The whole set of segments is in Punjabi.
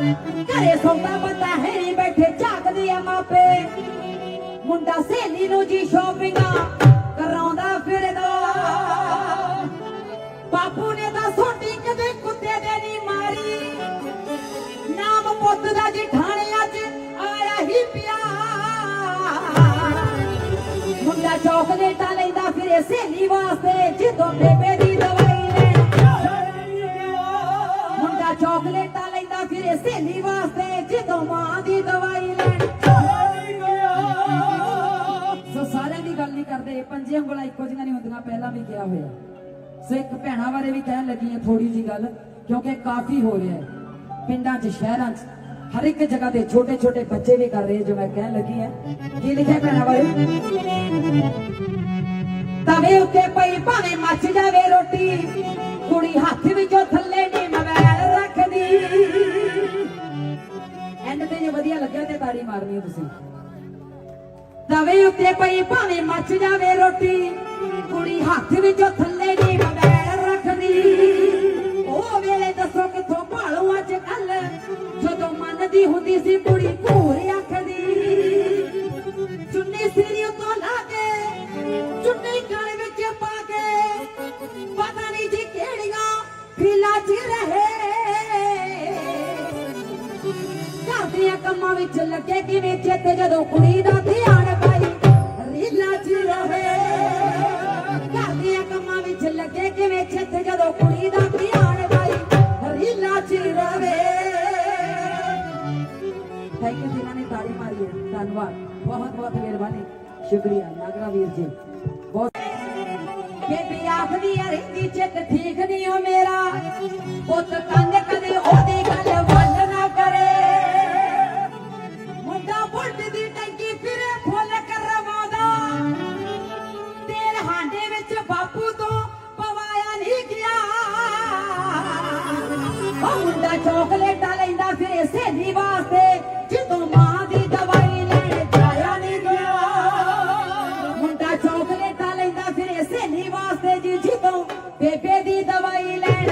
ਘਰੇ ਸੌਂਦਾ ਬੰਦਾ ਹੈ ਨਹੀਂ ਬੈਠੇ ਝਾਕਦੀ ਆ ਮਾਪੇ। ਮੁੰਡਾ ਸਹੇਲੀ ਨੂੰ ਜੀ ਸ਼ੋਪਿੰਗਾਂ ਕਰਾਉਂਦਾ ਫਿਰਦਾ। ਬਾਪੂ ਨੇ ਤਾਂ ਸੋਟੀ ਕਦੇ ਕੁੱਤੇ ਦੇ ਨਹੀਂ ਮਾਰੀ। ਨਾਮ ਪੁੱਤ ਦਾ ਜੀ ਠਾਣੇ ਅੱਜ ਆਇਆ ਹੀ ਪਿਆ। ਮੁੰਡਾ ਚੌਕਲੇਟਾਂ ਲੈਂਦਾ ਫਿਰੇ ਸਹੇਲੀ ਵਾਸਤੇ, ਜਦੋਂ ਬੇਬੇ ਦੀ ਦਵਾਈ ਲੈਣ। ਮੁੰਡਾ ਚੌਕਲੇਟਾਂ ਲੈਂਦਾ ਸਹੇਲੀ ਵਾਸਤੇ ਜਦੋਂ ਮਾਂ ਦੀ ਦਵਾਈ ਲੈਣ। ਸੋ ਸਾਰਿਆਂ ਦੀ ਗੱਲ ਨਹੀਂ ਕਰਦੇ, ਪੰਜੇ ਉਂਗਲਾਂ ਇੱਕੋ ਜਿਹੀਆਂ ਨਹੀਂ ਹੁੰਦੀਆਂ, ਪਹਿਲਾਂ ਵੀ ਕਿਹਾ ਹੋਇਆ। ਸੋ ਇੱਕ ਭੈਣਾਂ ਬਾਰੇ ਵੀ ਕਹਿਣ ਲੱਗੀ ਹੈ ਥੋੜੀ ਜੀ ਗੱਲ, ਕਿਉਂਕਿ ਕਾਫੀ ਹੋ ਰਿਹਾ ਹੈ। ਪਿੰਡਾਂ 'ਚ, ਸ਼ਹਿਰਾਂ 'ਚ, ਹਰ ਇੱਕ ਜਗ੍ਹਾ ਤੇ ਛੋਟੇ ਛੋਟੇ ਬੱਚੇ ਵੀ ਕਰ ਰਹੇ ਜੋ ਮੈਂ ਕਹਿਣ ਲੱਗੀ ਹਾਂ। ਕੀ ਲਿਖਿਆ ਭੈਣਾਂ ਬਾਰੇ? ਤਵੇ ਉੱਤੇ ਪਈ, ਭਾਵੇਂ ਮੱਚ ਜਾਵੇ ਰੋਟੀ, ਕੁੜੀ ਹੱਥ ਵਿੱਚੋਂ ਤਾੜੀ ਮਾਰਨੀ ਹੈ ਤੁਸੀਂ। ਤਵੇ ਉੱਤੇ ਪਈ ਭਾਵੇਂ ਮੱਚ ਜਾਵੇ ਰੋਟੀ, ਕੁੜੀ ਹੱਥ ਵਿੱਚੋਂ ਥੱਲੇ ਨਹੀਂ ਮੋਬਾਈਲ ਰੱਖਦੀ। ਉਹ ਵੇਲੇ ਦੱਸੋ ਕਿੱਥੋਂ ਭਾਲੂ ਅੱਜ ਕੱਲ, ਜਦੋਂ ਮੰਨਦੀ ਹੁੰਦੀ ਸੀ ਕੁੜੀ ਘੂਰ ਆਖਦੀ। ਚੁੰਨੀ ਸਿਰੀ ਉਤੋਂ ਲਾ ਕੇ, ਚੁੰਨੀ ਗਲ ਵਿੱਚ ਪਾ ਕੇ, ਪਤਾ ਨਹੀਂ ਜੀ ਕਿਹੜੀਆਂ ਫਿਲਾ ਚ ਰਹੇ ਦੀਆਂ ਵਿੱਚ ਲੱਗੇ ਕਿਵੇਂ ਚਿੱਤ ਜਦੋਂ ਕੁੜੀ ਦਾ ਧਿਆਨ ਪਾਈ? ਰੀਲਾ ਚ ਰਹੇ। ਘਰ ਦੀਆਂ ਕੰਮਾਂ ਵਿੱਚ ਲੱਗੇ ਕਿਵੇਂ ਚਿੱਤ ਜਦੋਂ ਕੁੜੀ ਦਾ ਧਿਆਨ ਪਾਈ? ਰੀਲਾ ਚ ਰਹੇ। ਥੈਂਕ ਯੂ ਜਿਨ੍ਹਾਂ ਨੇ ਤਾੜੀ ਮਾਰੀ ਹੈ। ਧੰਨਵਾਦ। ਬਹੁਤ ਬਹੁਤ ਮਿਹਰਬਾਨੀ। ਸ਼ੁਕਰੀਆ। ਨਾਗਰਾ ਵੀਰ ਜੀ। ਬਹੁਤ ਬੇਬੀ ਆਖਦੀ ਹੈ, ਰਹਿੰਦੀ ਚਿੱਤ ਠੀਕ ਨਹੀਂ ਹੋ ਮੇਰਾ। ਪੁੱਤ ਕੰਨ ਕਦੇ ਉਹਦੀ ਗੱਲ ਚੋਕਲੇਟਾਂ ਲੈਂਦਾ ਫਿਰੇ ਸਹੇਲੀ ਵਾਸਤੇ। ਜਦੋਂ ਮਾਂ ਦੀ ਦਵਾਈ ਲੈਣ ਜਾਇਆ ਨਹੀਂ ਗਿਆ। ਮੁੰਡਾ ਚੋਕਲੇਟਾਂ ਲੈਂਦਾ ਫਿਰੇ ਸਹੇਲੀ ਵਾਸਤੇ ਜੀ, ਜਦੋਂ ਬੇਬੇ ਦੀ ਦਵਾਈ ਲੈਣ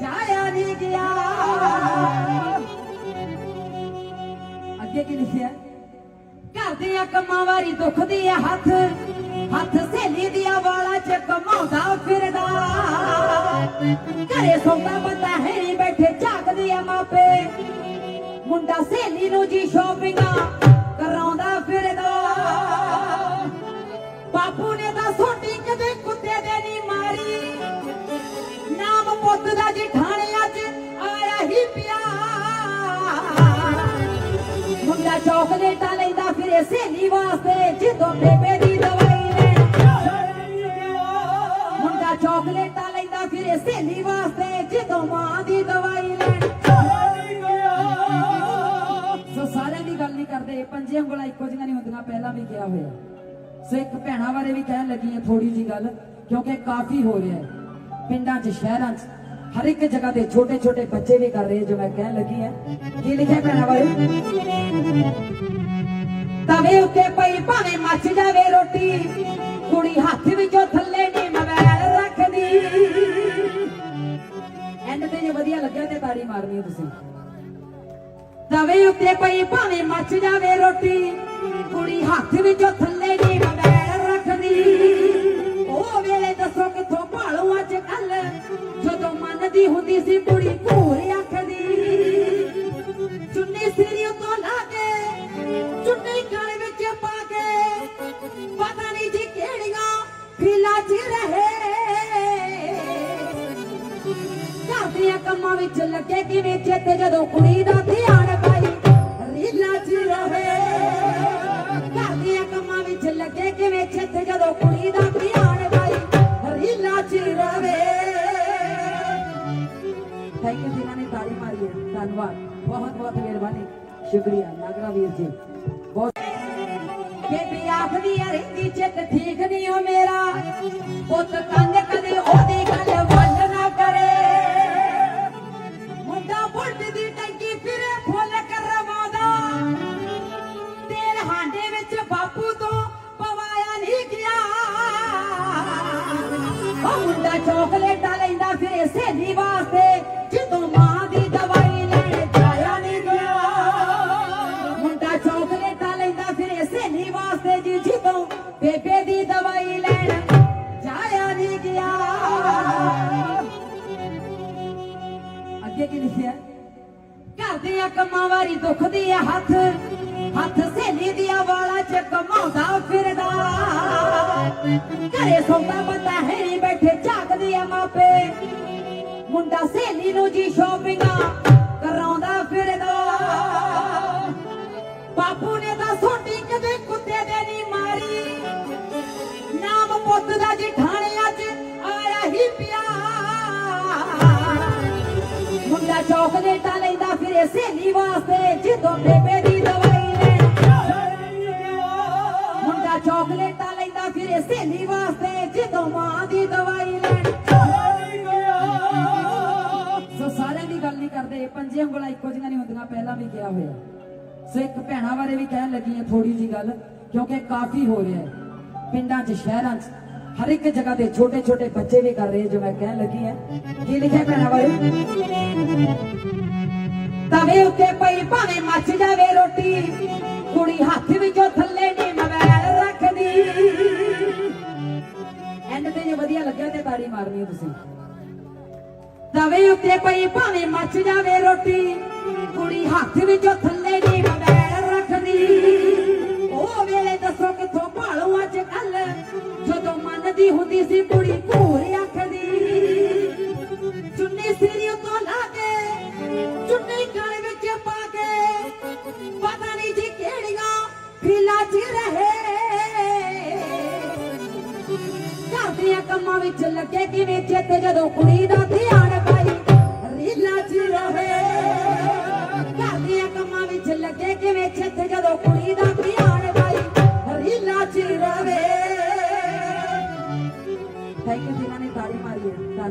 ਜਾਇਆ ਨਹੀਂ ਗਿਆ। ਅੱਗੇ ਕੀ ਲਿਖਿਆ? ਘਰ ਦੀਆਂ ਕੰਮਾਂ ਵਾਰੀ ਦੁੱਖ ਦੀ ਆ ਹੱਥ। ਹੱਥ ਸਹੇਲੀ ਦੀਆਂ ਵਾਲਾ 'ਚ ਕਮਾਉਂਦਾ ਫਿਰਦਾ। ਘਰੇ ਸੌਂਦਾ ਬੰਦਾ ਹੈ ਨਹੀਂ, ਬੈਠੇ ਝਾਕਦੀ ਆ ਮਾਪੇ। ਮੁੰਡਾ ਸਹੇਲੀ ਨੂੰ ਜੀ ਸ਼ੋਪਿੰਗਾਂ ਕਰਾਉਂਦਾ ਫਿਰਦਾ। ਬਾਪੂ ਨੇ ਤਾਂ ਸੋਟੀ ਕਦੇ ਕੁੱਤੇ ਦੇ ਨਹੀਂ ਮਾਰੀ। ਨਾਮ ਪੁੱਤ ਦਾ ਜੀ ਠਾਣੇ ਅੱਜ ਆਇਆ ਹੀ ਪਿਆ। ਮੁੰਡਾ ਚੌਕਲੇਟਾਂ ਲੈਂਦਾ ਫਿਰੇ ਸਹੇਲੀ ਵਾਸਤੇ ਜਦੋਂ ਬੇਬੇ ਚੌਕਲੇਟਾਂ ਲੈਂਦਾ ਫਿਰੇ ਸਹੇਲੀ ਵਾਸਤੇ, ਜਦੋਂ ਮਾਂ ਦੀ ਦਵਾਈ ਲੈਣ। ਸੋ ਸਾਰਿਆਂ ਦੀ ਗੱਲ ਨਹੀਂ ਕਰਦੇ, ਪੰਜੇ ਉਂਗਲਾਂ ਇੱਕੋ ਜਿਹੀਆਂ ਨਹੀਂ ਹੁੰਦੀਆਂ, ਪਹਿਲਾਂ ਵੀ ਕਿਹਾ ਹੋਇਆ। ਸੋ ਇੱਕ ਭੈਣਾਂ ਬਾਰੇ ਵੀ ਕਹਿਣ ਲੱਗੀ ਹੈ ਥੋੜੀ ਜੀ ਗੱਲ, ਕਿਉਂਕਿ ਕਾਫੀ ਹੋ ਰਿਹਾ ਹੈ। ਪਿੰਡਾਂ 'ਚ, ਸ਼ਹਿਰਾਂ 'ਚ, ਹਰ ਇੱਕ ਜਗ੍ਹਾ ਤੇ ਛੋਟੇ ਛੋਟੇ ਬੱਚੇ ਵੀ ਕਰ ਰਹੇ, ਜੋ ਮੈਂ ਕਹਿਣ ਲੱਗੀ ਹਾਂ। ਕੀ ਲਿਖਿਆ ਭੈਣਾਂ ਬਾਰੇ? ਤਵੇ ਉੱਤੇ ਪਈ, ਭਾਵੇਂ ਮੱਚ ਜਾਵੇ ਰੋਟੀ। ਮਾਰਨੀ ਤੁਸੀਂ। ਤਵੇ ਉੱਤੇ ਪਈ ਭਾਵੇਂ ਮੱਚ ਜਾਵੇ ਰੋਟੀ, ਕੁੜੀ ਹੱਥ ਵਿੱਚੋਂ ਥੱਲੇ ਨਹੀਂ ਮੋਬਾਈਲ ਰੱਖਦੀ। ਉਹ ਵੇਲੇ ਦੱਸੋ ਕਿੱਥੋਂ ਭਾਲੂ ਅੱਜ ਕੱਲ, ਜਦੋਂ ਮੰਨਦੀ ਹੁੰਦੀ ਸੀ ਕੁੜੀ ਘੂਰ ਚਿੱਤ ਦਾ ਧਿਆਨ ਪਾਈ ਰੀਲਾ ਚ ਰਹੇ। ਘਰ ਦੀਆਂ ਕੰਮਾਂ ਵਿੱਚ ਲੱਗੇ ਕਿਵੇਂ ਚਿੱਤ ਜਦੋਂ ਕੁੜੀ ਦਾ ਧਿਆਨ ਪਾਈ ਰੀਲਾ ਚ ਰਹੇ। ਥੈਂਕ ਯੂ ਜਿਨ੍ਹਾਂ ਨੇ ਤਾੜੀ ਮਾਰੀ ਹੈ। ਧੰਨਵਾਦ। ਬਹੁਤ ਬਹੁਤ ਮਿਹਰਬਾਨੀ। ਸ਼ੁਕਰੀਆ। ਨਾਗਰਾ ਵੀਰ ਜੀ। ਬਹੁਤ ਬੇਬੀ ਆਖਦੀ ਹੈ, ਰਹਿੰਦੀ ਚਿੱਤ ਠੀਕ ਬੇਬੇ ਦੀ ਦਵਾਈ ਲੈਣ ਜਾਇਆ ਨਹੀਂ ਗਿਆ। ਅੱਗੇ ਕੀ ਲਿਖਿਆ? ਘਰ ਦੀਆਂ ਕੰਮਾਂ ਵਾਰੀ ਦੁਖਦੀ ਆ ਹੱਥ ਹੱਥ ਸਹੇਲੀ ਦੀਆਂ ਵਾਲਾ 'ਚ ਕਮਾਉਂਦਾ ਫਿਰਦਾ। ਘਰੇ ਸੌਂਦਾ ਬੰਦਾ ਹੈ ਨਹੀਂ, ਬੈਠੇ ਝਾਕਦੀ ਆ ਮਾਪੇ। ਮੁੰਡਾ ਸਹੇਲੀ ਨੂੰ ਜੀ ਸ਼ੋਪਿੰਗਾਂ ਕਰਾਉਂਦਾ ਫਿਰਦਾ। ਬਾਪੂ ਨੇ ਤਾਂ ਸੋਟੀ ਕਦੇ ਕੁੱਤੇ ਦੇ ਨਹੀਂ ਮਾਰੀ। ਨਾਮ ਪੁੱਤ ਦਾ ਜਿਠਾਣਿਆਂ 'ਚ ਆਇਆ ਹੀ ਪਿਆ। ਮੁੰਡਾ ਚੌਕਲੇਟਾਂ ਲੈਂਦਾ, ਫਿਰੇ ਸਹੇਲੀ ਵਾਸਤੇ, ਜਦੋਂ ਬੇਬੇ ਦੀ ਦਵਾਈ ਸੋ ਇੱਕ ਭੈਣਾਂ ਬਾਰੇ ਵੀ ਕਹਿਣ ਲੱਗੀ ਹੈ ਥੋੜੀ ਜੀ ਗੱਲ, ਕਿਉਂਕਿ ਕਾਫੀ ਹੋ ਰਿਹਾ ਹੈ। ਪਿੰਡਾਂ 'ਚ, ਸ਼ਹਿਰਾਂ 'ਚ, ਹਰ ਇੱਕ ਜਗ੍ਹਾ ਦੇ ਛੋਟੇ ਛੋਟੇ ਬੱਚੇ ਵੀ ਕਰ ਰਹੇ ਜੋ ਮੈਂ ਕਹਿਣ ਲੱਗੀ ਹਾਂ। ਕੀ ਲਿਖਿਆ ਭੈਣਾਂ ਬਾਰੇ? ਤਵੇ ਉੱਤੇ ਪਈ ਭਾਵੇਂ ਮੱਚ ਜਾਵੇ ਰੋਟੀ, ਕੁੜੀ ਹੱਥ ਵਿੱਚੋਂ ਥੱਲੇ ਨਹੀਂ ਮੋਬਾਈਲ ਰੱਖਦੀ। ਐਂਡ ਤੇ ਜੇ ਵਧੀਆ ਲੱਗਿਆ ਤੇ ਤਾੜੀ ਮਾਰਨੀ ਤੁਸੀਂ। ਤਵੇ ਉੱਤੇ ਪਈ ਭਾਵੇਂ ਮੱਚ ਜਾਵੇ ਰੋਟੀ, ਕੁੜੀ ਹੱਥ ਵਿੱਚੋਂ ਮੰਨਦੀ ਸੀ ਕੁੜੀ ਘੂਰ ਆਖਦੀ। ਚੁੰਨੀ ਸਿਰ ਉਤੋਂ ਲਾ ਕੇ, ਚੁੰਨੀ ਗਲ ਵਿੱਚ ਪਾ ਕੇ, ਪਤਾ ਨਹੀਂ ਜੀ ਕਿਹੜੀਆਂ ਫਿਲਾ ਚ ਰਹੇ। ਘਰ ਦੀਆਂ ਕੰਮਾਂ ਵਿੱਚ ਲੱਗੇ ਕਿਵੇਂ ਚਿੱਤ ਜਦੋਂ ਕੁੜੀ ਦਾ ਧਿਆਨ ਪਾਈ, ਰੀਲਾ ਚ ਰਹੇ। ਘਰ ਦੀਆਂ ਕੰਮਾਂ ਵਿੱਚ ਲੱਗੇ ਕਿਵੇਂ ਚਿੱਤ ਜਦੋਂ ਕੁੜੀ ਦਾ ਧਿਆਨ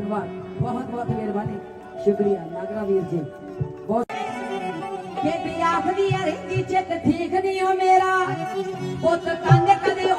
ਮਾਰੀ ਹੈ ਧੰਨਵਾਦ ਬਹੁਤ ਬਹੁਤ ਮਿਹਰਬਾਨੀ ਸ਼ੁਕਰੀਆ ਨਾਗਰਾ ਵੀਰ ਜੀ ਬਹੁਤ ਬੇਬੀ ਆਖਦੀ ਆ ਰਹਿੰਦੀ ਚਿੱਤ ਠੀਕ ਨਹੀਂ ਹੋ ਮੇਰਾ ਪੁੱਤ ਕੰਨ ਕਦੇ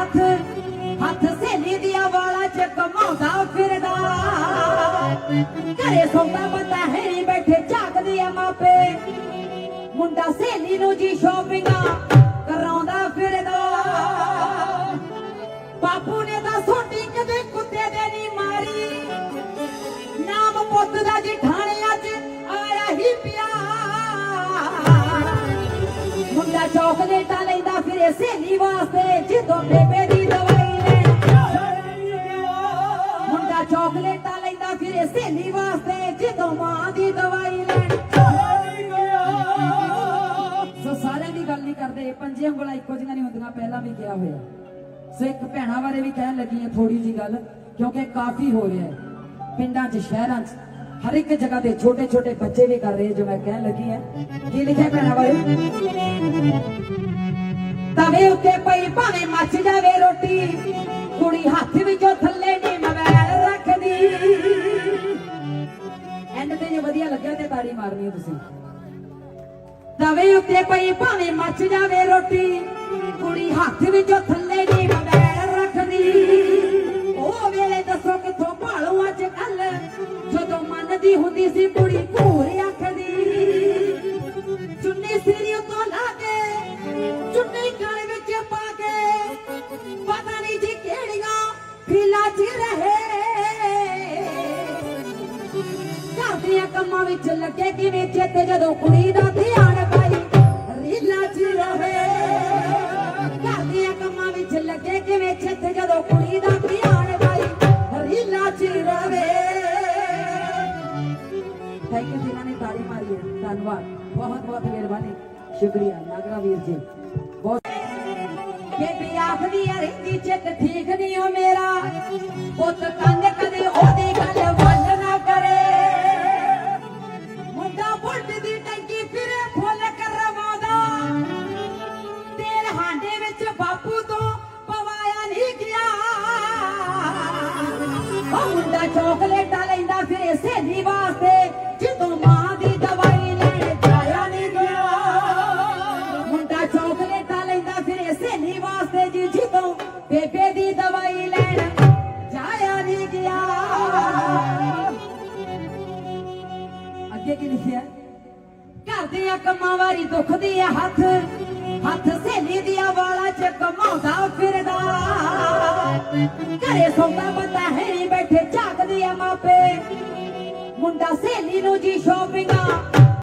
ਹੱਥ ਹੱਥ ਸਹੇਲੀ ਦੀਆਂ ਵਾਲਾ 'ਚ ਕਮਾਉਂਦਾ ਫਿਰਦਾ। ਘਰੇ ਸੌਂਦਾ ਬੰਦਾ ਹੈ ਬੈਠੇ ਝਾਕਦੀ ਆ ਮਾਪੇ। ਮੁੰਡਾ ਸਹੇਲੀ ਨੂੰ ਜੀ ਸ਼ੋਪਿੰਗਾਂ ਕਰਾਉਂਦਾ ਫਿਰਦਾ। ਬਾਪੂ ਨੇ ਤਾਂ ਸੋਟੀ ਕਦੇ ਕੁੱਤੇ ਦੇ ਨਹੀਂ ਮਾਰੀ। ਨਾਮ ਪੁੱਤ ਦਾ ਜੀ ਜਿਠਾਣਿਆਂ 'ਚ ਆਇਆ ਹੀ ਪਿਆ ਮੁੰਡਾ ਚੌਕਲੇਟਾਂ ਲੈਂਦਾ ਫਿਰੇ ਸਹੇਲੀ ਵਾਸਤੇ ਜਦੋਂ ਬੇਬੇ ਦੀ ਦਵਾਈ ਲੈਣ ਮੁੰਡਾ ਚੌਕਲੇਟਾਂ ਲੈਂਦਾ ਫਿਰੇ ਸਹੇਲੀ ਵਾਸਤੇ ਜਦੋਂ ਮਾਂ ਦੀ ਦਵਾਈ ਲੈਣ ਸੋ ਸਾਰਿਆਂ ਦੀ ਗੱਲ ਨਹੀਂ ਕਰਦੇ, ਪੰਜੇ ਉਂਗਲਾਂ ਇੱਕੋ ਜਿਹੀਆਂ ਨਹੀਂ ਹੁੰਦੀਆਂ, ਪਹਿਲਾਂ ਵੀ ਕਿਹਾ ਹੋਇਆ। ਸੋ ਇੱਕ ਭੈਣਾਂ ਬਾਰੇ ਵੀ ਕਹਿਣ ਲੱਗੀ ਹੈ ਥੋੜੀ ਜੀ ਗੱਲ, ਕਿਉਂਕਿ ਕਾਫੀ ਹੋ ਰਿਹਾ ਹੈ। ਪਿੰਡਾਂ 'ਚ, ਸ਼ਹਿਰਾਂ 'ਚ, ਹਰ ਇੱਕ ਜਗ੍ਹਾ ਤੇ ਛੋਟੇ ਛੋਟੇ ਬੱਚੇ ਵੀ ਕਰ ਰਹੇ, ਜੋ ਮੈਂ ਕਹਿਣ ਲੱਗੀ ਹਾਂ। ਕੀ ਲਿਖਿਆ ਭੈਣਾਂ ਬਾਰੇ? ਤਵੇ ਉੱਤੇ ਪਈ ਭਾਵੇਂ ਮੱਚ ਜਾਵੇ ਰੋਟੀ, ਕੁੜੀ ਹੱਥ ਵਿੱਚੋਂ ਥੱਲੇ ਨਹੀਂ ਮੋਬਾਈਲ ਰੱਖਦੀ। ਐਂਡ ਤੇ ਜੇ ਵਧੀਆ ਲੱਗਿਆ ਤੇ ਤਾੜੀ ਮਾਰਨੀ ਹੈ ਤੁਸੀਂ। ਤਵੇ ਉੱਤੇ ਪਈ ਭਾਵੇਂ ਮੱਚ ਜਾਵੇ ਰੋਟੀ, ਕੁੜੀ ਹੱਥ ਵਿੱਚੋਂ ਥੱਲੇ ਨਹੀਂ ਮੋਬਾਈਲ ਰੱਖਦੀ। ਉਹ ਵੇਲੇ ਦੱਸੋ ਕਿੱਥੋਂ ਭਾਲੂ ਅੱਜ ਕੱਲ, ਜਦੋਂ ਮੰਨਦੀ ਹੁੰਦੀ ਸੀ ਕੁੜੀ ਘੂਰ ਆਖਦੀ। ਚੁੰਨੀ ਸਿਰ ਉਤੋਂ ਲਾ ਕੇ ਲੱਗੇ ਕਿਵੇਂ ਚਿੱਤ ਜਦੋਂ ਕੁੜੀ ਦਾ ਧਿਆਨ ਪਾਈ? ਰੀਲਾ ਚ ਰਵੇ। ਘਰ ਦੀਆਂ ਕੰਮਾਂ ਵਿੱਚ ਲੱਗੇ ਕਿਵੇਂ ਚਿੱਤ ਜਦੋਂ ਕੁੜੀ ਦਾ ਧਿਆਨ ਪਾਈ? ਰੀਲਾ ਚ ਰਵੇ। ਥੈਂਕ ਯੂ ਜਿਨ੍ਹਾਂ ਨੇ ਤਾੜੀ ਮਾਰੀ ਹੈ। ਧੰਨਵਾਦ। ਬਹੁਤ ਬਹੁਤ ਮਿਹਰਬਾਨੀ। ਸ਼ੁਕਰੀਆ। ਨਾਗਰਾ ਵੀਰ ਜੀ। ਬਹੁਤ ਬੇਬੀ ਆਖਦੀ ਹੈ ਰਹਿੰਦੀ ਚਿੱਤ ਠੀਕ ਨਹੀਂ ਹੋ ਮੇਰਾ। ਪੁੱਤ ਕੰਨ ਕੀ ਲਿਖਿਆ ਘਰ ਦੀਆਂ ਕੰਮਾਂ ਵਾਰੀ ਦੁਖਦੀ ਆ ਹੱਥ। ਹੱਥ ਸਹੇਲੀ ਦੀਆਂ ਵਾਲਾਂ 'ਚ ਕਮਾਉਂਦਾ ਫਿਰਦਾ। ਘਰੇ ਸੌਦਾ ਬੰਦਾ ਹੈ ਬੈਠੇ ਝਾਕਦੀ ਆ ਮਾਪੇ। ਮੁੰਡਾ ਸਹੇਲੀ ਨੂੰ ਜੀ ਸ਼ੋਪਿੰਗਾਂ।